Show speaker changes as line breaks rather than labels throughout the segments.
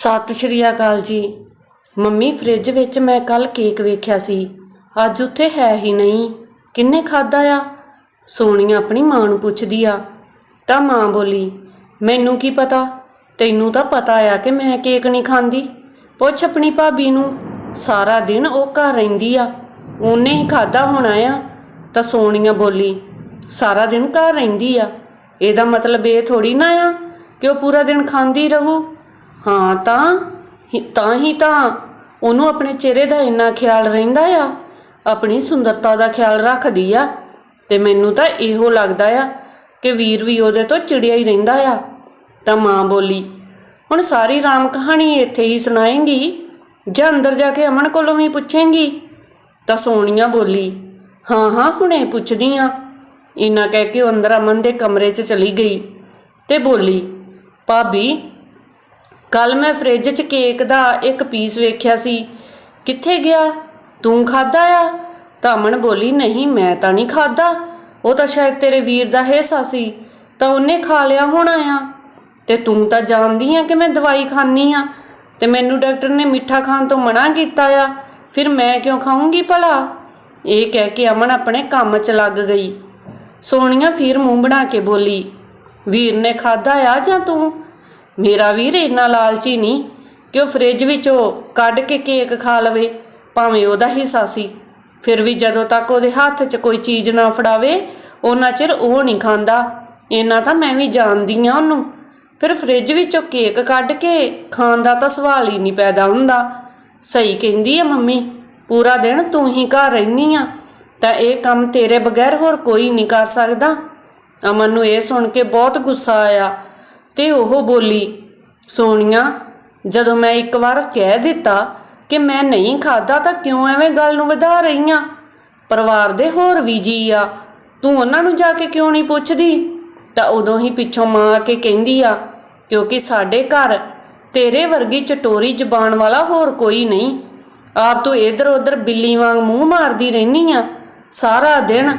ਸਤਿ ਸ਼੍ਰੀ ਅਕਾਲ ਜੀ। Mummy, fridge ਵਿੱਚ ਮੈਂ ਕੱਲ ਕੇਕ ਵੇਖਿਆ ਸੀ। ਅੱਜ ਉੱਥੇ ਹੈ ਹੀ ਨਹੀਂ। ਕਿੰਨੇ ਖਾਦਾ ਆ? ਸੋਨੀਆ ਆਪਣੀ ਮਾਂ ਨੂੰ ਪੁੱਛਦੀ ਆ। ਤਾਂ ਮਾਂ ਬੋਲੀ, ਮੈਨੂੰ ਕੀ ਪਤਾ? ਤੈਨੂੰ ਤਾਂ ਪਤਾ ਆ ਕਿ ਮੈਂ ਕੇਕ ਨਹੀਂ ਖਾਂਦੀ। ਪੁੱਛ ਆਪਣੀ ਭਾਬੀ ਨੂੰ। ਸਾਰਾ ਦਿਨ ਉਹ ਘਰ ਰਹਿੰਦੀ ਆ। ਉਹਨੇ ਹੀ ਖਾਦਾ ਹੋਣਾ ਆ। ਤਾਂ ਸੋਨੀਆ ਬੋਲੀ, ਸਾਰਾ ਦਿਨ ਘਰ ਰਹਿੰਦੀ ਆ। ਇਹਦਾ ਮਤਲਬ ਇਹ ਥੋੜੀ ਨਾ ਆ ਕਿ ਉਹ ਪੂਰਾ ਦਿਨ ਖਾਂਦੀ ਰਹੂ? ਹਾਂ, ਤਾਂ ਹੀ- ਤਾਂ ਹੀ ਤਾਂ ਉਹਨੂੰ ਆਪਣੇ ਚਿਹਰੇ ਦਾ ਇੰਨਾ ਖਿਆਲ ਰਹਿੰਦਾ ਆ, ਆਪਣੀ ਸੁੰਦਰਤਾ ਦਾ ਖਿਆਲ ਰੱਖਦੀ ਆ। ਤੇ ਮੈਨੂੰ ਤਾਂ ਇਹੋ ਲੱਗਦਾ ਆ ਕਿ ਵੀਰ ਵੀ ਉਹਦੇ ਤੋਂ ਚਿੜਿਆ ਹੀ ਰਹਿੰਦਾ ਆ। ਤਾਂ ਮਾਂ ਬੋਲੀ, ਹੁਣ ਸਾਰੀ ਰਾਮ ਕਹਾਣੀ ਇੱਥੇ ਹੀ ਸੁਣਾਏਂਗੀ, ਜਾਂ ਅੰਦਰ ਜਾ ਕੇ ਅਮਨ ਕੋਲੋਂ ਵੀ ਪੁੱਛੇਂਗੀ? ਤਾਂ ਸੋਨੀਆ ਬੋਲੀ, ਹਾਂ ਹਾਂ, ਹੁਣੇ ਪੁੱਛਦੀ ਆ। ਇੰਨਾ ਕਹਿ ਕੇ ਉਹ ਅੰਦਰ ਅਮਨ ਦੇ ਕਮਰੇ 'ਚ ਚਲੀ ਗਈ ਤੇ ਬੋਲੀ, ਭਾਬੀ ਕੱਲ ਮੈਂ ਫ੍ਰਿਜ 'ਚ ਕੇਕ ਦਾ ਇੱਕ ਪੀਸ ਵੇਖਿਆ ਸੀ। ਕਿੱਥੇ ਗਿਆ? ਤੂੰ ਖਾਦਾ ਆ? ਤਾਂ ਅਮਨ ਬੋਲੀ, ਨਹੀਂ, ਮੈਂ ਤਾਂ ਨਹੀਂ ਖਾਦਾ ਉਹ ਤਾਂ ਸ਼ਾਇਦ ਤੇਰੇ ਵੀਰ ਦਾ ਹਿੱਸਾ ਸੀ। ਤਾਂ ਉਹਨੇ ਖਾ ਲਿਆ ਹੋਣਾ ਆ। ਤੇ ਤੂੰ ਤਾਂ ਜਾਣਦੀ ਆ ਕਿ ਮੈਂ ਦਵਾਈ ਖਾਨੀ ਆ। ਤੇ ਮੈਨੂੰ ਡਾਕਟਰ ਨੇ ਮਿੱਠਾ ਖਾਣ ਤੋਂ ਮਨਾ ਕੀਤਾ ਆ। ਫਿਰ ਮੈਂ ਕਿਉਂ ਖਾਊਂਗੀ ਭਲਾ? ਇਹ ਕਹਿ ਕੇ ਅਮਨ ਆਪਣੇ ਕੰਮ 'ਚ ਲੱਗ ਗਈ। ਸੋਨੀਆ ਫਿਰ ਮੂੰਹ ਬਣਾ ਕੇ ਬੋਲੀ, ਵੀਰ ਨੇ ਖਾਦਾ ਆ ਜਾਂ ਤੂੰ? ਮੇਰਾ ਵੀਰ ਇੰਨਾ ਲਾਲਚੀ ਨਹੀਂ ਕਿ ਉਹ ਫ੍ਰਿਜ ਵਿੱਚੋਂ ਕੱਢ ਕੇ ਕੇਕ ਖਾ ਲਵੇ, ਭਾਵੇਂ ਉਹਦਾ ਹਿੱਸਾ ਸੀ। ਫਿਰ ਵੀ ਜਦੋਂ ਤੱਕ ਉਹਦੇ ਹੱਥ 'ਚ ਕੋਈ ਚੀਜ਼ ਨਾ ਫੜਾਵੇ, ਉਹਨਾਂ ਚਿਰ ਉਹ ਨਹੀਂ ਖਾਂਦਾ। ਇੰਨਾ ਤਾਂ ਮੈਂ ਵੀ ਜਾਣਦੀ ਆ ਉਹਨੂੰ। ਫਿਰ ਫ੍ਰਿਜ ਵਿੱਚੋਂ ਕੇਕ ਕੱਢ ਕੇ ਖਾਣ ਦਾ ਤਾਂ ਸਵਾਲ ਹੀ ਨਹੀਂ ਪੈਦਾ ਹੁੰਦਾ। ਸਹੀ ਕਹਿੰਦੀ ਆ ਮੰਮੀ, ਪੂਰਾ ਦਿਨ ਤੂੰ ਹੀ ਘਰ ਰਹਿਨੀ ਆ, ਤਾਂ ਇਹ ਕੰਮ ਤੇਰੇ ਬਗੈਰ ਹੋਰ ਕੋਈ ਨਹੀਂ ਕਰ ਸਕਦਾ। ਅਮਨ ਨੂੰ ਇਹ ਸੁਣ ਕੇ ਬਹੁਤ ਗੁੱਸਾ ਆਇਆ। ਤੇ ਉਹ ਬੋਲੀ, ਸੋਨੀਆ, ਜਦੋਂ ਮੈਂ ਇੱਕ ਵਾਰ ਕਹਿ ਦਿੱਤਾ ਕਿ ਮੈਂ ਨਹੀਂ ਖਾਦਾ ਤਾਂ ਕਿਉਂ ਐਵੇਂ ਗੱਲ ਨੂੰ ਵਧਾ ਰਹੀ ਆ? ਪਰਿਵਾਰ ਦੇ ਹੋਰ ਵੀ ਜੀ ਆ। ਤੂੰ ਉਹਨਾਂ ਨੂੰ ਜਾ ਕੇ ਕਿਉਂ ਨਹੀਂ ਪੁੱਛਦੀ? ਤਾਂ ਉਦੋਂ ਹੀ ਪਿੱਛੋਂ ਮਾਂ ਆ ਕੇ ਕਹਿੰਦੀ ਆ, ਕਿਉਂਕਿ ਸਾਡੇ ਘਰ ਤੇਰੇ ਵਰਗੀ ਚਟੋਰੀ ਜ਼ਬਾਨ ਵਾਲਾ ਹੋਰ ਕੋਈ ਨਹੀਂ। ਆਪ ਤੂੰ ਇਧਰ ਉਧਰ ਬਿੱਲੀ ਵਾਂਗ ਮੂੰਹ ਮਾਰਦੀ ਰਹਿਨੀ ਆ ਸਾਰਾ ਦਿਨ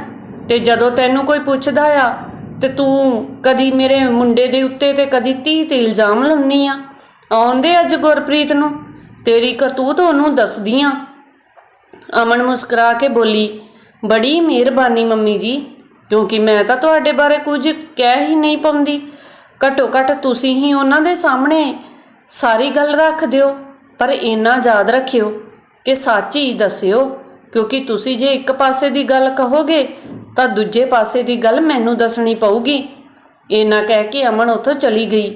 ਤੇ ਜਦੋਂ ਤੈਨੂੰ ਕੋਈ ਪੁੱਛਦਾ ਆ ਤੇ ਤੂੰ ਕਦੀ ਮੇਰੇ ਮੁੰਡੇ ਦੇ ਉੱਤੇ ਤੇ ਕਦੀ ਧੀ ਤੇ ਇਲਜ਼ਾਮ ਲਾਉਣੀ ਆ? ਆਉਂਦੇ ਅੱਜ ਗੁਰਪ੍ਰੀਤ ਨੂੰ? ਤੇਰੀ ਕਰਤੂਤ ਉਹਨੂੰ ਦੱਸਦੀ ਆ। ਅਮਨ ਮੁਸਕਰਾ ਕੇ ਬੋਲੀ, ਬੜੀ ਮਿਹਰਬਾਨੀ ਮੰਮੀ ਜੀ, ਕਿਉਂਕਿ ਮੈਂ ਤਾਂ ਤੁਹਾਡੇ ਬਾਰੇ ਕੁਝ ਕਹਿ ਹੀ ਨਹੀਂ ਪਾਉਂਦੀ। ਘਟੋ ਘਟ ਤੁਸੀਂ ਹੀ ਉਹਨਾਂ ਦੇ ਸਾਹਮਣੇ ਸਾਰੀ ਗੱਲ ਰੱਖ ਦਿਓ, ਪਰ ਇੰਨਾ ਯਾਦ ਰੱਖਿਓ ਕਿ ਸੱਚ ਹੀ ਦੱਸਿਓ, ਕਿਉਂਕਿ ਤੁਸੀਂ ਜੇ ਇੱਕ ਪਾਸੇ ਦੀ ਗੱਲ ਕਹੋਗੇ ਤਾਂ ਦੂਜੇ ਪਾਸੇ ਦੀ ਗੱਲ ਮੈਨੂੰ ਦੱਸਣੀ ਪਊਗੀ। ਇੰਨਾ ਕਹਿ ਕੇ ਅਮਨ ਉੱਥੋਂ ਚਲੀ ਗਈ।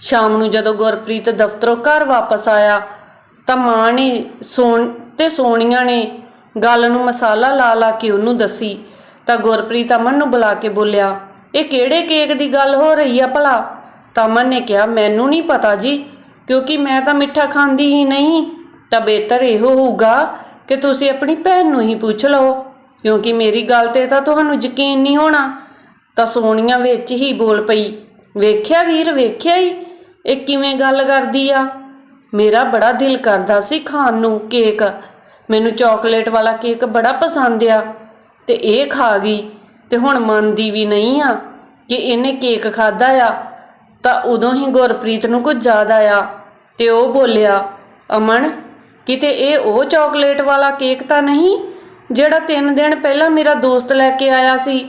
ਸ਼ਾਮ ਨੂੰ ਜਦੋਂ ਗੁਰਪ੍ਰੀਤ ਦਫ਼ਤਰੋਂ ਘਰ ਵਾਪਸ ਆਇਆ, ਤਾਂ ਮਾਂ ਨੇ ਸੋਣ ਤੇ ਸੋਨੀਆ ਨੇ ਗੱਲ ਨੂੰ ਮਸਾਲਾ ਲਾ ਲਾ ਕੇ ਉਹਨੂੰ ਦੱਸੀ। ਤਾਂ ਗੁਰਪ੍ਰੀਤ ਅਮਨ ਨੂੰ ਬੁਲਾ ਕੇ ਬੋਲਿਆ, ਇਹ ਕਿਹੜੇ ਕੇਕ ਦੀ ਗੱਲ ਹੋ ਰਹੀ ਆ ਭਲਾ? ਤਾਂ ਅਮਨ ਨੇ ਕਿਹਾ, ਮੈਨੂੰ ਨਹੀਂ ਪਤਾ ਜੀ, ਕਿਉਂਕਿ ਮੈਂ ਤਾਂ ਮਿੱਠਾ ਖਾਂਦੀ ਹੀ ਨਹੀਂ। ਤਾਂ ਬਿਹਤਰ ਇਹੋ ਹੋਊਗਾ ਕਿ ਤੁਸੀਂ ਆਪਣੀ ਭੈਣ ਨੂੰ ਹੀ ਪੁੱਛ ਲਓ। ਕਿਉਂਕਿ ਮੇਰੀ ਗੱਲ ਤੇ ਤਾਂ ਤੁਹਾਨੂੰ ਯਕੀਨ ਨਹੀਂ ਹੋਣਾ। ਤਾਂ ਸੋਨੀਆ ਵਿੱਚ ਹੀ ਬੋਲ ਪਈ, ਵੇਖਿਆ ਵੀਰ, ਵੇਖਿਆ ਹੀ ਇਹ ਕਿਵੇਂ ਗੱਲ ਕਰਦੀ ਆ? ਮੇਰਾ ਬੜਾ ਦਿਲ ਕਰਦਾ ਸੀ ਖਾਣ ਨੂੰ ਕੇਕ। ਮੈਨੂੰ ਚਾਕਲੇਟ ਵਾਲਾ ਕੇਕ ਬੜਾ ਪਸੰਦ ਆ ਤੇ ਇਹ ਖਾ ਗਈ। ਤੇ ਹੁਣ ਮੰਨਦੀ ਵੀ ਨਹੀਂ ਆ ਕਿ ਇਹਨੇ ਕੇਕ ਖਾਦਾ ਆ। ਤਾਂ ਉਦੋਂ ਹੀ ਗੁਰਪ੍ਰੀਤ ਨੂੰ ਕੁਝ ਯਾਦ ਆਇਆ ਤੇ ਉਹ ਬੋਲਿਆ, ਅਮਨ, ਕਿਤੇ ਇਹ ਉਹ ਚਾਕਲੇਟ ਵਾਲਾ ਕੇਕ ਤਾਂ ਨਹੀਂ? ਜਿਹੜਾ 3 ਦਿਨ ਪਹਿਲਾਂ ਮੇਰਾ ਦੋਸਤ ਲੈ ਕੇ ਆਇਆ ਸੀ,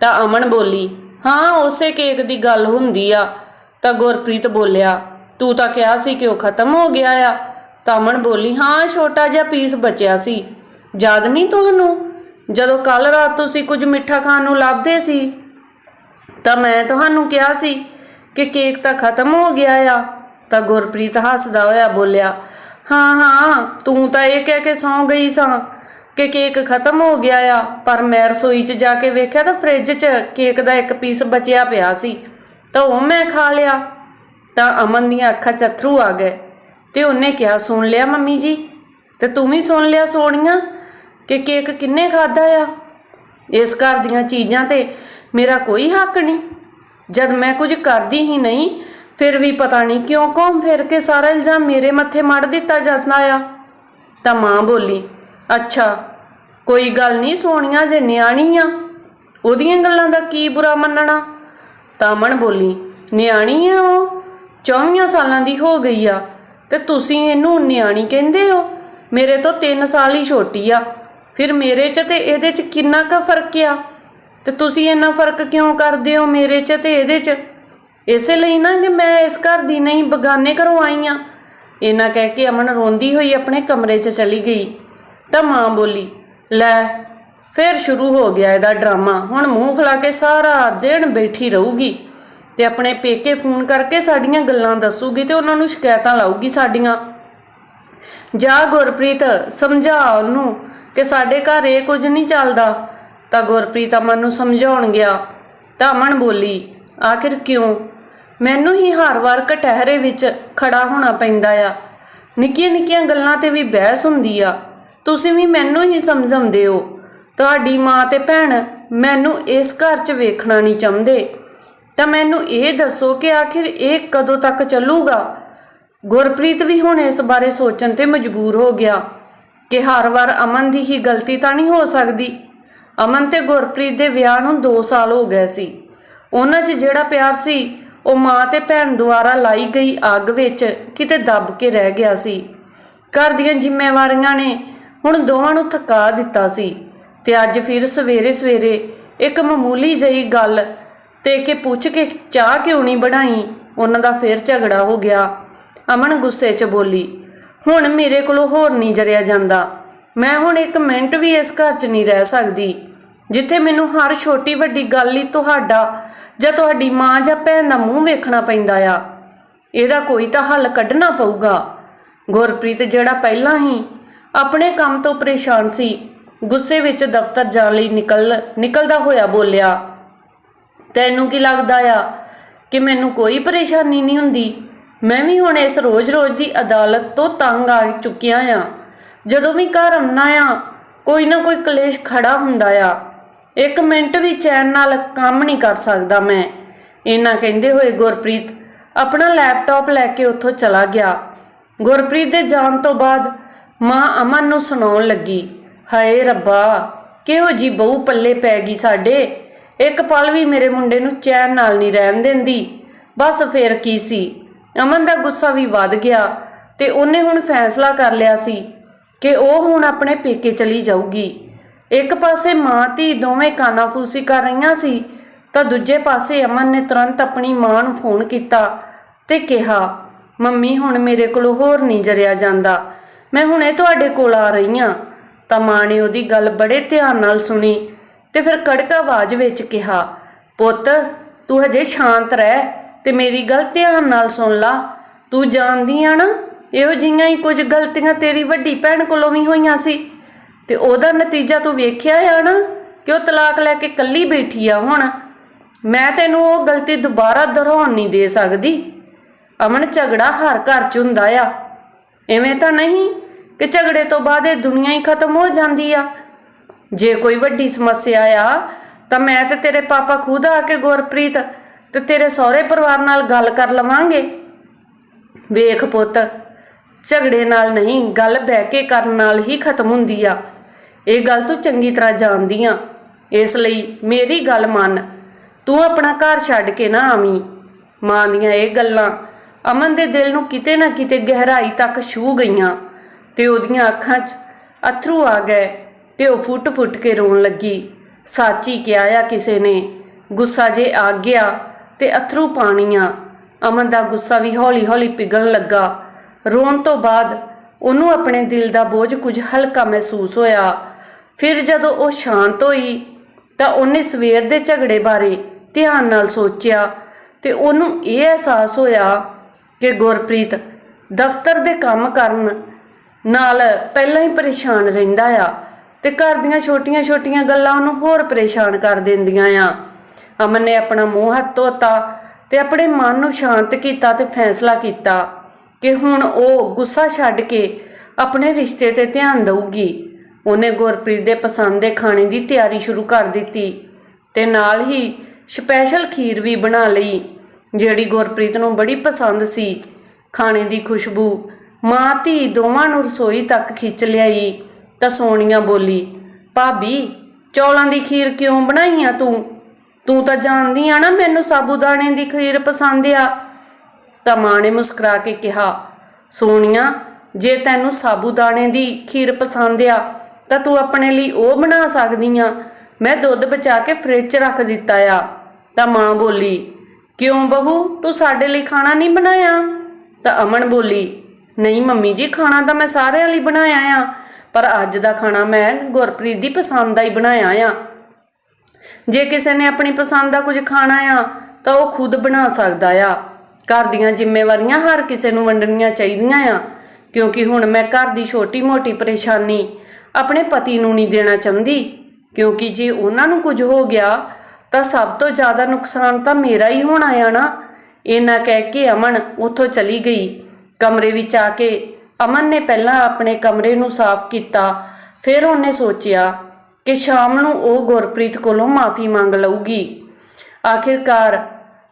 ਤਾਂ ਅਮਨ ਬੋਲੀ, ਹਾਂ, ਉਸੇ ਕੇਕ ਦੀ ਗੱਲ ਹੁੰਦੀ ਆ। ਤਾਂ ਗੁਰਪ੍ਰੀਤ ਬੋਲਿਆ, ਤੂੰ ਤਾਂ ਕਿਹਾ ਸੀ ਕਿ ਉਹ ਖਤਮ ਹੋ ਗਿਆ ਆ। ਤਾਂ ਅਮਨ ਬੋਲੀ, ਹਾਂ, ਛੋਟਾ ਜਿਹਾ ਪੀਸ ਬਚਿਆ ਸੀ। ਯਾਦ ਨਹੀਂ ਤੁਹਾਨੂੰ? ਜਦੋਂ ਕੱਲ ਰਾਤ ਤੁਸੀਂ ਕੁਝ ਮਿੱਠਾ ਖਾਣ ਨੂੰ ਲੱਭਦੇ ਸੀ, ਤਾਂ ਮੈਂ ਤੁਹਾਨੂੰ ਕਿਹਾ ਸੀ ਕਿ ਕੇਕ ਤਾਂ ਖਤਮ ਹੋ ਗਿਆ ਆ। ਤਾਂ ਗੁਰਪ੍ਰੀਤ ਹੱਸਦਾ ਹੋਇਆ ਬੋਲਿਆ, ਹਾਂ ਹਾਂ, ਤੂੰ ਤਾਂ ਇਹ ਕਹਿ ਕੇ ਸੌਂ ਗਈ ਸਾਂ। ਕਿ ਕੇਕ ਖਤਮ ਹੋ ਗਿਆ ਆ, ਪਰ ਮੈਂ ਰਸੋਈ 'ਚ ਜਾ ਕੇ ਵੇਖਿਆ ਤਾਂ ਫ੍ਰਿਜ 'ਚ ਕੇਕ ਦਾ ਇੱਕ ਪੀਸ ਬਚਿਆ ਪਿਆ ਸੀ, ਤਾਂ ਉਹ ਮੈਂ ਖਾ ਲਿਆ। ਤਾਂ ਅਮਨ ਦੀਆਂ ਅੱਖਾਂ 'ਚ ਅਥਰੂ ਆ ਗਏ ਤੇ ਉਹਨੇ ਕਿਹਾ, ਸੁਣ ਲਿਆ ਮੰਮੀ ਜੀ, ਤੇ ਤੂੰ ਵੀ ਸੁਣ ਲਿਆ ਸੋਣੀਆਂ ਕਿ ਕੇਕ ਕਿੰਨੇ ਖਾਦਾ ਆ? ਇਸ ਘਰ ਦੀਆਂ ਚੀਜ਼ਾਂ ਤੇ ਮੇਰਾ ਕੋਈ ਹੱਕ ਨਹੀਂ। ਜਦ ਮੈਂ ਕੁਝ ਕਰਦੀ ਹੀ ਨਹੀਂ, ਫਿਰ ਵੀ ਪਤਾ ਨਹੀਂ ਕਿਉਂ ਘੁੰਮ ਫਿਰ ਕੇ ਸਾਰਾ ਇਲਜ਼ਾਮ ਮੇਰੇ ਮੱਥੇ ਮੜ ਦਿੱਤਾ ਜਾਂਦਾ ਆ। ਤਾਂ ਮਾਂ ਬੋਲੀ, ਅੱਛਾ ਕੋਈ ਗੱਲ ਨਹੀਂ ਸੋਹਣੀਆਂ ਜੇ ਨਿਆਣੀ ਆ, ਉਹਦੀਆਂ ਗੱਲਾਂ ਦਾ ਕੀ ਬੁਰਾ ਮੰਨਣਾ? ਤਾਂ ਅਮਨ ਬੋਲੀ, ਨਿਆਣੀ ਆ ਉਹ? 24 ਸਾਲਾਂ ਦੀ ਹੋ ਗਈ ਆ, ਤੇ ਤੁਸੀਂ ਇਹਨੂੰ ਨਿਆਣੀ ਕਹਿੰਦੇ ਹੋ? ਮੇਰੇ ਤੋਂ 3 ਸਾਲ ਹੀ ਛੋਟੀ ਆ, ਫਿਰ ਮੇਰੇ 'ਚ ਤੇ ਇਹਦੇ 'ਚ ਕਿੰਨਾ ਕੁ ਫ਼ਰਕ ਆ? ਤੇ ਤੁਸੀਂ ਇੰਨਾ ਫ਼ਰਕ ਕਿਉਂ ਕਰਦੇ ਹੋ ਮੇਰੇ 'ਚ ਤੇ ਇਹਦੇ 'ਚ? ਇਸੇ ਲਈ ਨਾ ਕਿ ਮੈਂ ਇਸ ਘਰ ਦੀ ਨਹੀਂ, ਬਗਾਨੇ ਘਰੋਂ ਆਈ ਆ। ਇਹਨਾਂ ਕਹਿ ਕੇ ਅਮਨ ਰੋਂਦੀ ਹੋਈ ਆਪਣੇ ਕਮਰੇ 'ਚ ਚਲੀ ਗਈ। ਤਾਂ ਮਾਂ ਬੋਲੀ ਲੈ, ਫਿਰ ਸ਼ੁਰੂ ਹੋ ਗਿਆ ਇਹਦਾ ਡਰਾਮਾ। ਹੁਣ ਮੂੰਹ ਫਲਾ ਕੇ ਸਾਰਾ ਦਿਨ ਬੈਠੀ ਰਹੂਗੀ ਤੇ ਆਪਣੇ ਪੇਕੇ ਫੋਨ ਕਰਕੇ ਸਾਡੀਆਂ ਗੱਲਾਂ ਦੱਸੂਗੀ ਤੇ ਉਹਨਾਂ ਨੂੰ ਸ਼ਿਕਾਇਤਾਂ ਲਾਊਗੀ ਸਾਡੀਆਂ। ਜਾ ਗੁਰਪ੍ਰੀਤ, ਸਮਝਾ ਉਹਨੂੰ ਕਿ ਸਾਡੇ ਘਰ ਇਹ ਕੁਝ ਨਹੀਂ ਚੱਲਦਾ। ਤਾਂ ਗੁਰਪ੍ਰੀਤ ਅਮਨ ਨੂੰ ਸਮਝਾਉਣ ਗਿਆ। ਤਾਂ ਅਮਨ ਬੋਲੀ, ਆਖਿਰ ਕਿਉਂ? ਮੈਨੂੰ ਹੀ ਹਰ ਵਾਰ ਕਟਹਿਰੇ ਵਿੱਚ ਖੜਾ ਹੋਣਾ ਪੈਂਦਾ ਆ। ਨਿੱਕੀਆਂ ਨਿੱਕੀਆਂ ਗੱਲਾਂ ਤੇ ਵੀ ਬਹਿਸ ਹੁੰਦੀ ਆ। ਤੁਸੀਂ ਵੀ ਮੈਨੂੰ ਹੀ ਸਮਝਾਉਂਦੇ ਹੋ। ਤੁਹਾਡੀ ਮਾਂ ਤੇ ਭੈਣ ਮੈਨੂੰ ਇਸ ਘਰ 'ਚ ਵੇਖਣਾ ਨਹੀਂ ਚਾਹੁੰਦੇ। ਤਾਂ ਮੈਨੂੰ ਇਹ ਦੱਸੋ ਕਿ ਆਖਿਰ ਇਹ ਕਦੋਂ ਤੱਕ ਚੱਲੂਗਾ? ਗੁਰਪ੍ਰੀਤ ਵੀ ਹੁਣ ਇਸ ਬਾਰੇ ਸੋਚਣ ਤੇ ਮਜਬੂਰ ਹੋ ਗਿਆ ਕਿ ਹਰ ਵਾਰ ਅਮਨ ਦੀ ਹੀ ਗਲਤੀ ਤਾਂ ਨਹੀਂ ਹੋ ਸਕਦੀ। ਅਮਨ ਤੇ ਗੁਰਪ੍ਰੀਤ ਦੇ ਵਿਆਹ ਨੂੰ 2 ਸਾਲ ਹੋ ਗਏ ਸੀ। ਉਹਨਾਂ 'ਚ ਜਿਹੜਾ ਪਿਆਰ ਸੀ, ਉਹ ਮਾਂ ਤੇ ਭੈਣ ਦੁਆਰਾ ਲਾਈ ਗਈ ਅੱਗ ਵਿੱਚ ਕਿਤੇ ਦੱਬ ਕੇ ਰਹਿ ਗਿਆ ਸੀ। ਘਰ ਦੀਆਂ ਜ਼ਿੰਮੇਵਾਰੀਆਂ ਨੇ ਹੁਣ ਦੋਵਾਂ ਨੂੰ ਥਕਾ ਦਿੱਤਾ ਸੀ ਤੇ ਅੱਜ ਫਿਰ ਸਵੇਰੇ ਸਵੇਰੇ ਇੱਕ ਮਾਮੂਲੀ ਜਿਹੀ ਗੱਲ ਤੇ ਕਿ ਪੁੱਛ ਕੇ ਚਾਹ ਕਿਉਂ ਨਹੀਂ ਬਣਾਈ, ਉਹਨਾਂ ਦਾ ਫੇਰ ਝਗੜਾ ਹੋ ਗਿਆ। ਅਮਨ ਗੁੱਸੇ 'ਚ ਬੋਲੀ, ਹੁਣ ਮੇਰੇ ਕੋਲੋਂ ਹੋਰ ਨਹੀਂ ਜਰਿਆ ਜਾਂਦਾ। ਮੈਂ ਹੁਣ ਇੱਕ ਮਿੰਟ ਵੀ ਇਸ ਘਰ 'ਚ ਨਹੀਂ ਰਹਿ ਸਕਦੀ, ਜਿੱਥੇ ਮੈਨੂੰ ਹਰ ਛੋਟੀ ਵੱਡੀ ਗੱਲ ਹੀ ਤੁਹਾਡਾ ਜਾਂ ਤੁਹਾਡੀ ਮਾਂ ਜਾਂ ਭੈਣ ਦਾ ਮੂੰਹ ਵੇਖਣਾ ਪੈਂਦਾ ਆ। ਇਹਦਾ ਕੋਈ ਤਾਂ ਹੱਲ ਕੱਢਣਾ ਪਊਗਾ। ਗੁਰਪ੍ਰੀਤ ਜਿਹੜਾ ਪਹਿਲਾਂ ਹੀ ਆਪਣੇ ਕੰਮ ਤੋਂ ਪਰੇਸ਼ਾਨ ਸੀ। ਗੁੱਸੇ ਵਿੱਚ ਦਫ਼ਤਰ ਜਾਣ ਲਈ ਨਿਕਲ, ਨਿਕਲਦਾ ਹੋਇਆ ਬੋਲਿਆ, ਤੈਨੂੰ ਕੀ ਲੱਗਦਾ ਆ ਕਿ ਮੈਨੂੰ ਕੋਈ ਪਰੇਸ਼ਾਨੀ ਨਹੀਂ ਹੁੰਦੀ? ਮੈਂ ਵੀ ਹੁਣ ਇਸ ਰੋਜ਼-ਰੋਜ਼ ਦੀ ਅਦਾਲਤ ਤੋਂ ਤੰਗ ਆ ਚੁੱਕਿਆ ਆ। ਜਦੋਂ ਵੀ ਘਰ ਆਉਣਾ ਆ, ਕੋਈ ਨਾ ਕੋਈ ਕਲੇਸ਼ ਖੜਾ ਹੁੰਦਾ ਆ। ਇੱਕ ਮਿੰਟ ਵੀ ਚੈਨ ਨਾਲ ਕੰਮ ਨਹੀਂ ਕਰ ਸਕਦਾ ਮੈਂ। ਇਹਨਾਂ ਕਹਿੰਦੇ ਹੋਏ ਗੁਰਪ੍ਰੀਤ ਆਪਣਾ ਲੈਪਟਾਪ ਲੈ ਕੇ ਉੱਥੋਂ ਚਲਾ ਗਿਆ। ਗੁਰਪ੍ਰੀਤ ਦੇ ਜਾਣ ਤੋਂ ਬਾਅਦ ਮਾਂ ਅਮਨ ਨੂੰ ਸੁਣਾਉਣ ਲੱਗੀ, ਹਾਏ ਰੱਬਾ, ਕਿਹੋ ਜੀ ਬਹੂ ਪੱਲੇ ਪੈ ਗਈ ਸਾਡੇ। ਇੱਕ ਪਲ ਵੀ ਮੇਰੇ ਮੁੰਡੇ ਨੂੰ ਚੈਨ ਨਾਲ ਨਹੀਂ ਰਹਿਣ ਦਿੰਦੀ। ਬਸ ਫੇਰ ਕੀ ਸੀ? ਅਮਨ ਦਾ ਗੁੱਸਾ ਵੀ ਵੱਧ ਗਿਆ ਤੇ ਉਹਨੇ ਹੁਣ ਫੈਸਲਾ ਕਰ ਲਿਆ ਸੀ ਕਿ ਉਹ ਹੁਣ ਆਪਣੇ ਪੇਕੇ ਚਲੀ ਜਾਊਗੀ। ਇੱਕ ਪਾਸੇ ਮਾਂ, ਧੀ ਦੋਵੇਂ ਕਾਨਾਫੂਸੀ ਕਰ ਰਹੀਆਂ ਸੀ, ਤਾਂ ਦੂਜੇ ਪਾਸੇ ਅਮਨ ਨੇ ਤੁਰੰਤ ਆਪਣੀ ਮਾਂ ਨੂੰ ਫੋਨ ਕੀਤਾ ਤੇ ਕਿਹਾ, ਮੰਮੀ, ਹੁਣ ਮੇਰੇ ਕੋਲ ਹੋਰ ਨਹੀਂ ਜਰਿਆ ਜਾਂਦਾ। ਮੈਂ ਹੁਣੇ ਤੁਹਾਡੇ ਕੋਲ ਆ ਰਹੀ ਹਾਂ। ਤਾਂ ਮਾਂ ਨੇ ਉਹਦੀ ਗੱਲ ਬੜੇ ਧਿਆਨ ਨਾਲ ਸੁਣੀ ਤੇ ਫਿਰ ਕੜਕ ਆਵਾਜ਼ ਵਿੱਚ ਕਿਹਾ, ਪੁੱਤ, ਤੂੰ ਹਜੇ ਸ਼ਾਂਤ ਰਹਿ ਤੇ ਮੇਰੀ ਗੱਲ ਧਿਆਨ ਨਾਲ ਸੁਣ ਲਾ। ਤੂੰ ਜਾਣਦੀ ਆ ਨਾ, ਇਹੋ ਜਿਹੀਆਂ ਹੀ ਕੁਝ ਗਲਤੀਆਂ ਤੇਰੀ ਵੱਡੀ ਭੈਣ ਕੋਲੋਂ ਵੀ ਹੋਈਆਂ ਸੀ। ਤੇ ਉਹਦਾ ਨਤੀਜਾ ਤੂੰ ਵੇਖਿਆ ਆ ਨਾ ਕਿ ਉਹ ਤਲਾਕ ਲੈ ਕੇ ਕੱਲੀ ਬੈਠੀ ਆ ਹੁਣ। ਮੈਂ ਤੈਨੂੰ ਉਹ ਗਲਤੀ ਦੁਬਾਰਾ ਦੁਹਰਾਉਣ ਨਹੀਂ ਦੇ ਸਕਦੀ। ਅਮਨ ਝਗੜਾ ਹਰ ਘਰ 'ਚ ਹੁੰਦਾ ਆ। ਐਵੇਂ ਤਾਂ ਨਹੀਂ ਕਿ ਝਗੜੇ ਤੋਂ ਬਾਅਦ ਇਹ ਦੁਨੀਆ ਹੀ ਖਤਮ ਹੋ ਜਾਂਦੀ ਆ। ਜੇ ਕੋਈ ਵੱਡੀ ਸਮੱਸਿਆ ਆ, ਤਾਂ ਮੈਂ ਤੇ ਤੇਰੇ ਪਾਪਾ ਖੁਦ ਆ ਕੇ ਗੁਰਪ੍ਰੀਤ ਤੇ ਤੇਰੇ ਸਹੁਰੇ ਪਰਿਵਾਰ ਨਾਲ ਗੱਲ ਕਰ ਲਵਾਂਗੇ। ਵੇਖ ਪੁੱਤ, ਝਗੜੇ ਨਾਲ ਨਹੀਂ, ਗੱਲ ਬਹਿ ਕੇ ਕਰਨ ਨਾਲ ਹੀ ਖਤਮ ਹੁੰਦੀ ਆ। ਇਹ ਗੱਲ ਤੂੰ ਚੰਗੀ ਤਰ੍ਹਾਂ ਜਾਣਦੀ ਆ। ਇਸ ਲਈ ਮੇਰੀ ਗੱਲ ਮੰਨ। ਤੂੰ ਆਪਣਾ ਘਰ ਛੱਡ ਕੇ ਨਾ ਆਵੀਂ। ਮਾਂ ਦੀਆਂ ਇਹ ਗੱਲਾਂ ਅਮਨ ਦੇ ਦਿਲ ਨੂੰ ਕਿਤੇ ਨਾ ਕਿਤੇ ਗਹਿਰਾਈ ਤੱਕ ਛੂ ਗਈਆਂ ਤੇ ਉਹਦੀਆਂ ਅੱਖਾਂ 'ਚ ਅਥਰੂ ਆ ਗਏ ਤੇ ਉਹ ਫੁੱਟ-ਫੁੱਟ ਕੇ ਰੋਣ ਲੱਗੀ। ਸਾਚੀ ਕਿਹਾ ਆ ਕਿਸੇ ਨੇ, ਗੁੱਸਾ ਜੇ ਆ ਗਿਆ ਤੇ ਅਥਰੂ ਪਾਣੀਆਂ। ਅਮਨ ਦਾ ਗੁੱਸਾ ਵੀ ਹੌਲੀ-ਹੌਲੀ ਪਿਘਲਣ ਲੱਗਾ। ਰੋਣ ਤੋਂ ਬਾਅਦ ਉਹਨੂੰ ਆਪਣੇ ਦਿਲ ਦਾ ਬੋਝ ਕੁਝ ਹਲਕਾ ਮਹਿਸੂਸ ਹੋਇਆ। ਫਿਰ ਜਦੋਂ ਉਹ ਸ਼ਾਂਤ ਹੋਈ ਤਾਂ ਉਹਨੇ ਸਵੇਰ ਦੇ ਝਗੜੇ ਬਾਰੇ ਧਿਆਨ ਨਾਲ ਸੋਚਿਆ ਤੇ ਉਹਨੂੰ ਇਹ ਅਹਿਸਾਸ ਹੋਇਆ ਕਿ ਗੁਰਪ੍ਰੀਤ ਦਫ਼ਤਰ ਦੇ ਕੰਮ ਕਰਨ ਨਾਲ ਪਹਿਲਾਂ ਹੀ ਪਰੇਸ਼ਾਨ ਰਹਿੰਦਾ ਆ ਤੇ ਘਰ ਦੀਆਂ ਛੋਟੀਆਂ-ਛੋਟੀਆਂ ਗੱਲਾਂ ਉਹਨੂੰ ਹੋਰ ਪਰੇਸ਼ਾਨ ਕਰ ਦਿੰਦੀਆਂ ਆ। ਅਮਨ ਨੇ ਆਪਣਾ ਮੂੰਹ ਹੱਥ ਧੋਤਾ ਤੇ ਆਪਣੇ ਮਨ ਨੂੰ ਸ਼ਾਂਤ ਕੀਤਾ ਤੇ ਫੈਸਲਾ ਕੀਤਾ ਕਿ ਹੁਣ ਉਹ ਗੁੱਸਾ ਛੱਡ ਕੇ ਆਪਣੇ ਰਿਸ਼ਤੇ ਤੇ ਧਿਆਨ ਦੇਊਗੀ। ਉਹਨੇ ਗੁਰਪ੍ਰੀਤ ਦੇ ਪਸੰਦ ਦੇ ਖਾਣੇ ਦੀ ਤਿਆਰੀ ਸ਼ੁਰੂ ਕਰ ਦਿੱਤੀ ਤੇ ਨਾਲ ਹੀ ਸਪੈਸ਼ਲ ਖੀਰ ਵੀ ਬਣਾ ਲਈ। ਜਿਹੜੀ ਗੁਰਪ੍ਰੀਤ ਨੂੰ ਬੜੀ ਪਸੰਦ ਸੀ, ਖਾਣੇ ਦੀ ਖੁਸ਼ਬੂ। ਮਾਂ ਧੀ ਦੋਵਾਂ ਨੂੰ ਰਸੋਈ ਤੱਕ ਖਿੱਚ ਲਿਆਈ, ਤਾਂ ਸੋਨੀਆ ਬੋਲੀ, ਭਾਬੀ, ਚੌਲਾਂ ਦੀ ਖੀਰ ਕਿਉਂ ਬਣਾਈ ਆ ਤੂੰ? ਤੂੰ ਤਾਂ ਜਾਣਦੀ ਆ ਨਾ ਮੈਨੂੰ ਸਾਬੂਦਾਣੇ ਦੀ ਖੀਰ ਪਸੰਦ ਆ। ਤਾਂ ਮਾਂ ਨੇ ਮੁਸਕਰਾ ਕੇ ਕਿਹਾ ਸੋਨੀਆ ਜੇ ਤੈਨੂੰ ਸਾਬੂਦਾਣੇ ਦੀ ਖੀਰ ਪਸੰਦ ਆ, ਤਾਂ ਤੂੰ ਆਪਣੇ ਲਈ ਉਹ ਬਣਾ ਸਕਦੀ ਆ। ਮੈਂ ਦੁੱਧ ਬਚਾ ਕੇ ਫ੍ਰਿਜ 'ਚ ਰੱਖ ਦਿੱਤਾ ਆ। ਤਾਂ ਮਾਂ ਬੋਲੀ ਕਿਉਂ ਬਹੂ? ਤੂੰ ਸਾਡੇ ਲਈ ਖਾਣਾ ਨਹੀਂ ਬਣਾਇਆ? ਤਾਂ ਅਮਨ ਬੋਲੀ, ਨਹੀਂ ਮੰਮੀ ਜੀ, ਖਾਣਾ ਤਾਂ ਮੈਂ ਸਾਰਿਆਂ ਲਈ ਬਣਾਇਆ ਆ, ਪਰ ਅੱਜ ਦਾ ਖਾਣਾ ਮੈਂ ਗੁਰਪ੍ਰੀਤ ਦੀ ਪਸੰਦ ਦਾ ਹੀ ਬਣਾਇਆ ਆ। ਜੇ ਕਿਸੇ ਨੇ ਆਪਣੀ ਪਸੰਦ ਦਾ ਕੁਝ ਖਾਣਾ ਆ, ਤਾਂ ਉਹ ਖੁਦ ਬਣਾ ਸਕਦਾ ਆ। ਘਰ ਦੀਆਂ ਜ਼ਿੰਮੇਵਾਰੀਆਂ ਹਰ ਕਿਸੇ ਨੂੰ ਵੰਡਣੀਆਂ ਚਾਹੀਦੀਆਂ ਆ, ਕਿਉਂਕਿ ਹੁਣ ਮੈਂ ਘਰ ਦੀ ਛੋਟੀ-ਮੋਟੀ ਪਰੇਸ਼ਾਨੀ ਆਪਣੇ ਪਤੀ ਨੂੰ ਨਹੀਂ ਦੇਣਾ ਚਾਹੁੰਦੀ, ਕਿਉਂਕਿ ਜੇ ਉਹਨਾਂ ਨੂੰ ਕੁਝ ਹੋ ਗਿਆ ਤਾਂ ਸਭ ਤੋਂ ਜ਼ਿਆਦਾ ਨੁਕਸਾਨ ਤਾਂ ਮੇਰਾ ਹੀ ਹੋਣਾ ਆ ਨਾ। ਇਹਨਾਂ ਕਹਿ ਕੇ ਅਮਨ ਉੱਥੋਂ ਚਲੀ ਗਈ। ਕਮਰੇ ਵਿੱਚ ਆ ਕੇ ਅਮਨ ਨੇ ਪਹਿਲਾਂ ਆਪਣੇ ਕਮਰੇ ਨੂੰ ਸਾਫ਼ ਕੀਤਾ, ਫਿਰ ਉਹਨੇ ਸੋਚਿਆ ਕਿ ਸ਼ਾਮ ਨੂੰ ਉਹ ਗੁਰਪ੍ਰੀਤ ਕੋਲੋਂ ਮਾਫੀ ਮੰਗ ਲਊਗੀ। ਆਖਿਰਕਾਰ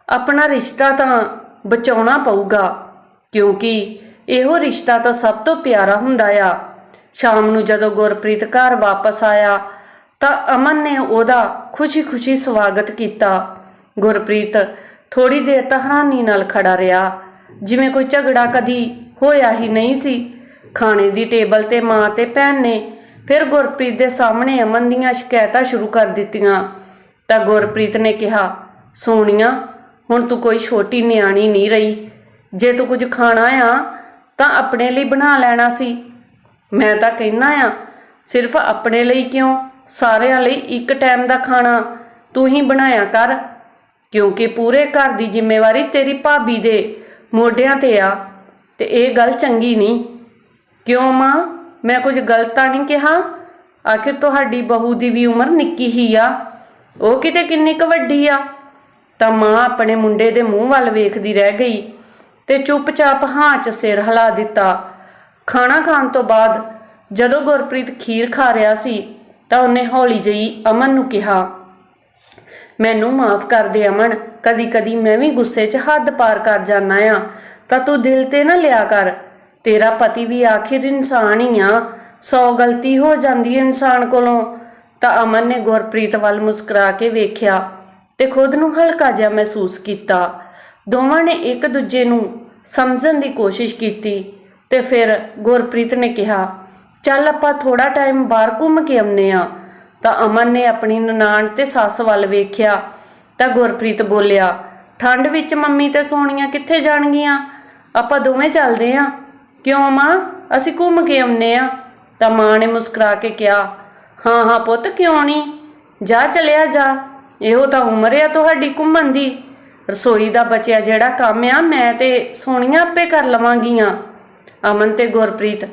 ਆਪਣਾ ਰਿਸ਼ਤਾ ਤਾਂ ਬਚਾਉਣਾ ਪਊਗਾ, ਕਿਉਂਕਿ ਇਹੋ ਰਿਸ਼ਤਾ ਤਾਂ ਸਭ ਤੋਂ ਪਿਆਰਾ ਹੁੰਦਾ ਆ। ਸ਼ਾਮ ਨੂੰ ਜਦੋਂ ਗੁਰਪ੍ਰੀਤ ਘਰ ਵਾਪਸ ਆਇਆ ਤਾਂ ਅਮਨ ਨੇ ਉਹਦਾ ਖੁਸ਼ੀ-ਖੁਸ਼ੀ ਸਵਾਗਤ ਕੀਤਾ। ਗੁਰਪ੍ਰੀਤ ਥੋੜੀ ਦੇਰ ਤਾਂ ਹੈਰਾਨੀ ਨਾਲ ਖੜਾ ਰਿਹਾ। ਜਿਵੇਂ ਕੋਈ ਝਗੜਾ ਕਦੀ ਹੋਇਆ ਹੀ ਨਹੀਂ ਸੀ। ਖਾਣੇ ਦੀ ਟੇਬਲ ਤੇ ਮਾਂ ਤੇ ਭੈਣ ਨੇ ਫਿਰ ਗੁਰਪ੍ਰੀਤ ਦੇ ਸਾਹਮਣੇ ਅਮਨ ਦੀਆਂ ਸ਼ਿਕਾਇਤਾਂ ਸ਼ੁਰੂ ਕਰ ਦਿੱਤੀਆਂ। ਤਾਂ ਗੁਰਪ੍ਰੀਤ ਨੇ ਕਿਹਾ, ਸੋਨੀਆ, ਹੁਣ ਤੂੰ ਕੋਈ ਛੋਟੀ ਨਿਆਣੀ ਨਹੀਂ ਰਹੀ। ਜੇ ਤੂੰ ਕੁਝ ਖਾਣਾ ਆ, ਤਾਂ ਆਪਣੇ ਲਈ ਬਣਾ ਲੈਣਾ ਸੀ। ਮੈਂ ਤਾਂ ਕਹਿਣਾ ਆ, ਸਿਰਫ ਆਪਣੇ ਲਈ ਕਿਉਂ? ਸਾਰਿਆਂ ਲਈ ਇੱਕ ਟਾਈਮ ਦਾ ਖਾਣਾ ਤੂੰ ਹੀ ਬਣਾਇਆ ਕਰ, ਕਿਉਂਕਿ ਪੂਰੇ ਘਰ ਦੀ ਜ਼ਿੰਮੇਵਾਰੀ ਤੇਰੀ ਭਾਬੀ ਦੇ ਮੋਢਿਆਂ ਤੇ ਆ ਤੇ ਇਹ ਗੱਲ ਚੰਗੀ ਨਹੀਂ। ਕਿਉਂ ਮਾਂ? ਮੈਂ ਕੁਝ ਗਲਤ ਤਾਂ ਨਹੀਂ ਕਿਹਾ? ਆਖਿਰ ਤੁਹਾਡੀ ਬਹੂ ਦੀ ਵੀ ਉਮਰ ਨਿੱਕੀ ਹੀ ਆ। ਉਹ ਕਿਤੇ ਕਿੰਨੀ ਕੁ ਵੱਡੀ ਆ? ਤਾਂ ਮਾਂ ਆਪਣੇ ਮੁੰਡੇ ਦੇ ਮੂੰਹ ਵੱਲ ਵੇਖਦੀ ਰਹਿ ਗਈ ਤੇ ਚੁੱਪਚਾਪ ਹਾਂ 'ਚ ਸਿਰ ਹਿਲਾ ਦਿੱਤਾ। ਖਾਣਾ ਖਾਣ ਤੋਂ ਬਾਅਦ ਜਦੋਂ ਗੁਰਪ੍ਰੀਤ ਖੀਰ ਖਾ ਰਿਹਾ ਸੀ ਤਾਂ ਉਹਨੇ ਹੌਲੀ ਜਿਹੀ ਅਮਨ ਨੂੰ ਕਿਹਾ, ਮੈਨੂੰ ਮਾਫ ਕਰ ਦੇ ਅਮਨ ਕਦੀ ਕਦੀ ਮੈਂ ਵੀ ਗੁੱਸੇ 'ਚ ਹੱਦ ਪਾਰ ਕਰ ਜਾਨਾ ਆ। ਤਾਂ ਤੂੰ ਦਿਲ ਤੇ ਨਾ ਲਿਆ ਕਰ। ਤੇਰਾ ਪਤੀ ਵੀ ਆਖਿਰ ਇਨਸਾਨ ਹੀ ਆ। ਸੌ ਗਲਤੀ ਹੋ ਜਾਂਦੀ ਹੈ ਇਨਸਾਨ ਕੋਲੋਂ। ਤਾਂ ਅਮਨ ਨੇ ਗੁਰਪ੍ਰੀਤ ਵੱਲ ਮੁਸਕਰਾ ਕੇ ਵੇਖਿਆ ਤੇ ਖੁਦ ਨੂੰ ਹਲਕਾ ਜਿਹਾ ਮਹਿਸੂਸ ਕੀਤਾ। ਦੋਵਾਂ ਨੇ ਇੱਕ ਦੂਜੇ ਨੂੰ ਸਮਝਣ ਦੀ ਕੋਸ਼ਿਸ਼ ਕੀਤੀ ਤੇ ਫਿਰ ਗੁਰਪ੍ਰੀਤ ਨੇ ਕਿਹਾ ਚੱਲ ਆਪਾਂ ਥੋੜਾ ਟਾਈਮ ਬਾਹਰ ਘੁੰਮ ਕੇ ਆਉਨੇ ਆ ਤਾਂ ਅਮਨ ਨੇ ਆਪਣੀ ਨਨਾਣ ਤੇ ਸੱਸ ਵੱਲ ਵੇਖਿਆ, ਤਾਂ ਗੁਰਪ੍ਰੀਤ ਬੋਲਿਆ, ਠੰਡ ਵਿੱਚ ਮੰਮੀ ਤੇ ਸੋਨੀਆ ਕਿੱਥੇ ਜਾਣਗੀਆਂ? ਆਪਾਂ ਦੋਵੇਂ ਚੱਲਦੇ ਆ ਕਿਉਂ ਮਾਂ ਅਸੀਂ ਘੁੰਮ ਕੇ ਆਉਨੇ ਆ ਤਾਂ ਮਾਂ ਨੇ ਮੁਸਕਰਾ ਕੇ ਕਿਹਾ, ਹਾਂ ਹਾਂ ਪੁੱਤ, ਕਿਉਂ ਨਹੀਂ ਜਾ ਚਲਿਆ ਜਾ। ਇਹੋ ਤਾਂ ਉਮਰ ਆ ਤੁਹਾਡੀ ਘੁੰਮਣ ਦੀ। ਰਸੋਈ ਦਾ ਬਚਿਆ ਜਿਹੜਾ ਕੰਮ ਆ, ਮੈਂ ਤੇ ਸੋਨੀਆ ਆਪੇ ਕਰ ਲਵਾਂਗੀਆਂ। ਅਮਨ ਤੇ ਗੁਰਪ੍ਰੀਤ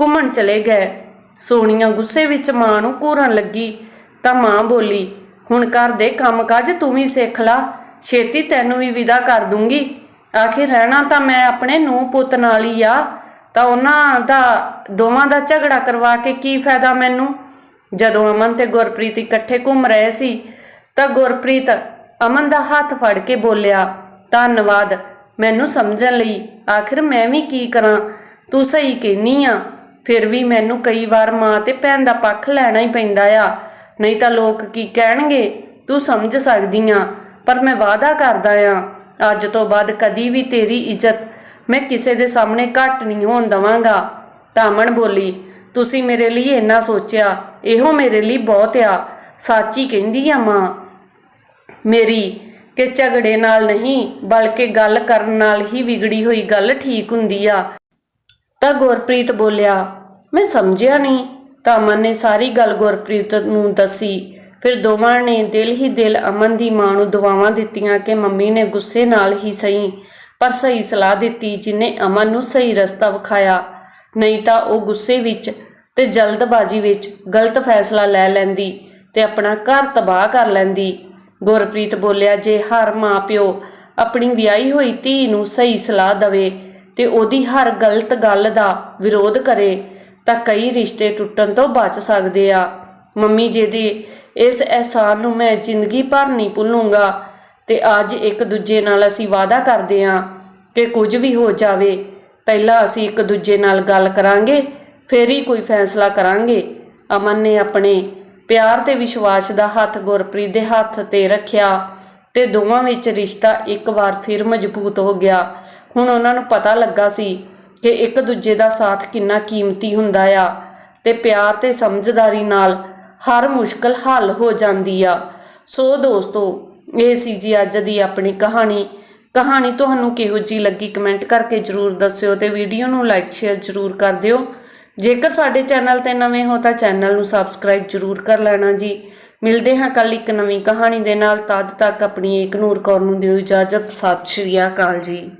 ਘੁੰਮਣ ਚਲੇ ਗਏ। ਸੋਨੀਆ ਗੁੱਸੇ ਵਿੱਚ ਮਾਂ ਨੂੰ ਘੂਰਨ ਲੱਗੀ। ਤਾਂ ਮਾਂ ਬੋਲੀ, ਹੁਣ ਘਰ ਦੇ ਕੰਮਕਾਜ ਤੂੰ ਵੀ ਸਿੱਖ ਲਾ। ਛੇਤੀ ਤੈਨੂੰ ਵੀ ਵਿਦਾ ਕਰ ਦੂੰਗੀ। ਆਖਿਰ ਰਹਿਣਾ ਤਾਂ ਮੈਂ ਆਪਣੇ ਨੂੰ ਪੁੱਤ ਨਾਲ ਹੀ ਆ। ਤਾਂ ਉਹਨਾਂ ਦਾ, ਦੋਵਾਂ ਦਾ ਝਗੜਾ ਕਰਵਾ ਕੇ ਕੀ ਫਾਇਦਾ ਮੈਨੂੰ? ਜਦੋਂ ਅਮਨ ਤੇ ਗੁਰਪ੍ਰੀਤ ਇਕੱਠੇ ਘੁੰਮ ਰਹੇ ਸੀ, ਤਾਂ ਗੁਰਪ੍ਰੀਤ ਅਮਨ ਦਾ ਹੱਥ ਫੜ ਕੇ ਬੋਲਿਆ, ਧੰਨਵਾਦ। ਮੈਨੂੰ ਸਮਝਣ ਲਈ। ਆਖਿਰ ਮੈਂ ਵੀ ਕੀ ਕਰਾਂ? ਤੂੰ ਸਹੀ ਕਹਿਨੀ ਆ। ਫਿਰ ਵੀ ਮੈਨੂੰ ਕਈ ਵਾਰ ਮਾਂ ਤੇ ਭੈਣ ਦਾ ਪੱਖ ਲੈਣਾ ਹੀ ਪੈਂਦਾ ਆ। ਨਹੀਂ ਤਾਂ ਲੋਕ ਕੀ ਕਹਿਣਗੇ? ਤੂੰ ਸਮਝ ਸਕਦੀ ਆ, ਪਰ ਮੈਂ ਵਾਅਦਾ ਕਰਦਾ ਆ। ਅੱਜ ਤੋਂ ਬਾਅਦ ਕਦੀ ਵੀ ਤੇਰੀ ਇੱਜ਼ਤ ਮੈਂ ਕਿਸੇ ਦੇ ਸਾਹਮਣੇ ਘੱਟ ਨਹੀਂ ਹੋਣ ਦਵਾਂਗਾ। ਤਾਂ ਬੋਲੀ, ਤੁਸੀਂ ਮੇਰੇ ਲਈ ਇੰਨਾ ਸੋਚਿਆ, ਇਹੋ ਮੇਰੇ ਲਈ ਬਹੁਤ ਆ। ਸਾਚੀ ਕਹਿੰਦੀ ਆ ਮਾਂ, ਮੇਰੀ ਕਿ ਝਗੜੇ ਨਾਲ ਨਹੀਂ, ਬਲਕਿ ਗੱਲ ਕਰਨ ਨਾਲ ਹੀ ਵਿਗੜੀ ਹੋਈ ਗੱਲ ਠੀਕ ਹੁੰਦੀ ਆ। ਤਾਂ ਗੁਰਪ੍ਰੀਤ ਬੋਲਿਆ ਮੈਂ ਸਮਝਿਆ ਨਹੀਂ। ਤਾਂ ਅਮਨ ਨੇ ਸਾਰੀ ਗੱਲ ਗੁਰਪ੍ਰੀਤ ਨੂੰ ਦੱਸੀ। ਫਿਰ ਦੋਵਾਂ ਨੇ ਦਿਲ ਹੀ ਦਿਲ ਅਮਨ ਦੀ ਮਾਂ ਨੂੰ ਦੁਆਵਾਂ ਦਿੱਤੀਆਂ ਕਿ ਮੰਮੀ ਨੇ ਗੁੱਸੇ ਨਾਲ ਹੀ ਸਹੀ, ਪਰ ਸਹੀ ਸਲਾਹ ਦਿੱਤੀ ਜਿਨੇ ਅਮਨ ਨੂੰ ਸਹੀ ਰਸਤਾ ਵਿਖਾਇਆ। ਨਹੀਂ ਤਾਂ ਉਹ ਗੁੱਸੇ ਵਿੱਚ ਤੇ ਜਲਦਬਾਜ਼ੀ ਵਿੱਚ ਗਲਤ ਫੈਸਲਾ ਲੈ ਲੈਂਦੀ ਤੇ ਆਪਣਾ ਘਰ ਤਬਾਹ ਕਰ ਲੈਂਦੀ। ਗੁਰਪ੍ਰੀਤ ਬੋਲਿਆ, ਜੇ ਹਰ ਮਾਂ ਪਿਓ ਆਪਣੀ ਵਿਆਹੀ ਹੋਈ ਧੀ ਨੂੰ ਸਹੀ ਸਲਾਹ ਦਵੇ ਤੇ ਉਹਦੀ ਹਰ ਗਲਤ ਗੱਲ ਦਾ ਵਿਰੋਧ ਕਰੇ ਤਾਂ ਕਈ ਰਿਸ਼ਤੇ ਟੁੱਟਣ ਤੋਂ ਬਚ ਸਕਦੇ ਆ। ਮੰਮੀ ਜੀ ਦੇ ਇਸ ਅਹਿਸਾਨ ਨੂੰ ਮੈਂ ਜ਼ਿੰਦਗੀ ਭਰ ਨਹੀਂ ਭੁੱਲੂੰਗਾ ਤੇ ਅੱਜ ਇੱਕ ਦੂਜੇ ਨਾਲ ਅਸੀਂ ਵਾਅਦਾ ਕਰਦੇ ਹਾਂ ਕਿ ਕੁਝ ਵੀ ਹੋ ਜਾਵੇ। ਪਹਿਲਾਂ ਅਸੀਂ ਇੱਕ ਦੂਜੇ ਨਾਲ ਗੱਲ ਕਰਾਂਗੇ, ਫਿਰ ਹੀ ਕੋਈ ਫੈਸਲਾ ਕਰਾਂਗੇ। ਅਮਨ ਨੇ ਆਪਣੇ ਪਿਆਰ ਤੇ ਵਿਸ਼ਵਾਸ ਦਾ ਹੱਥ ਗੁਰਪ੍ਰੀਤ ਦੇ ਹੱਥ ਤੇ ਰੱਖਿਆ ਤੇ ਦੋਵਾਂ ਵਿੱਚ ਰਿਸ਼ਤਾ ਇੱਕ ਵਾਰ ਫਿਰ ਮਜ਼ਬੂਤ ਹੋ ਗਿਆ। ਹੁਣ ਉਹਨਾਂ ਨੂੰ ਪਤਾ ਲੱਗਾ ਸੀ ਕਿ ਇੱਕ ਦੂਜੇ ਦਾ ਸਾਥ ਕਿੰਨਾ ਕੀਮਤੀ ਹੁੰਦਾ ਆ ਤੇ ਪਿਆਰ ਤੇ ਸਮਝਦਾਰੀ ਨਾਲ ਹਰ ਮੁਸ਼ਕਲ ਹੱਲ ਹੋ ਜਾਂਦੀ ਆ। ਸੋ ਦੋਸਤੋ, ਇਹ ਸੀ ਜੀ ਅੱਜ ਦੀ ਆਪਣੀ ਕਹਾਣੀ। ਕਹਾਣੀ ਤੁਹਾਨੂੰ ਕਿਹੋ ਜੀ ਲੱਗੀ ਕਮੈਂਟ ਕਰਕੇ ਜਰੂਰ ਦੱਸਿਓ ਤੇ ਵੀਡੀਓ ਨੂੰ ਲਾਈਕ, ਸ਼ੇਅਰ ਜਰੂਰ ਕਰ ਦਿਓ। ਜੇਕਰ ਸਾਡੇ ਚੈਨਲ ਤੇ ਨਵੇਂ ਹੋ ਤਾਂ ਚੈਨਲ ਨੂੰ ਸਬਸਕ੍ਰਾਈਬ ਜਰੂਰ ਕਰ ਲੈਣਾ ਜੀ। ਮਿਲਦੇ ਹਾਂ ਕੱਲ ਇੱਕ ਨਵੀਂ ਕਹਾਣੀ ਦੇ ਨਾਲ। ਤਦ ਤੱਕ ਆਪਣੀ ਏਕ ਨੂਰ ਕੌਰ ਨੂੰ ਦਿਓ ਇਜਾਜ਼ਤ। ਸਤਿ ਸ਼੍ਰੀ ਅਕਾਲ ਜੀ।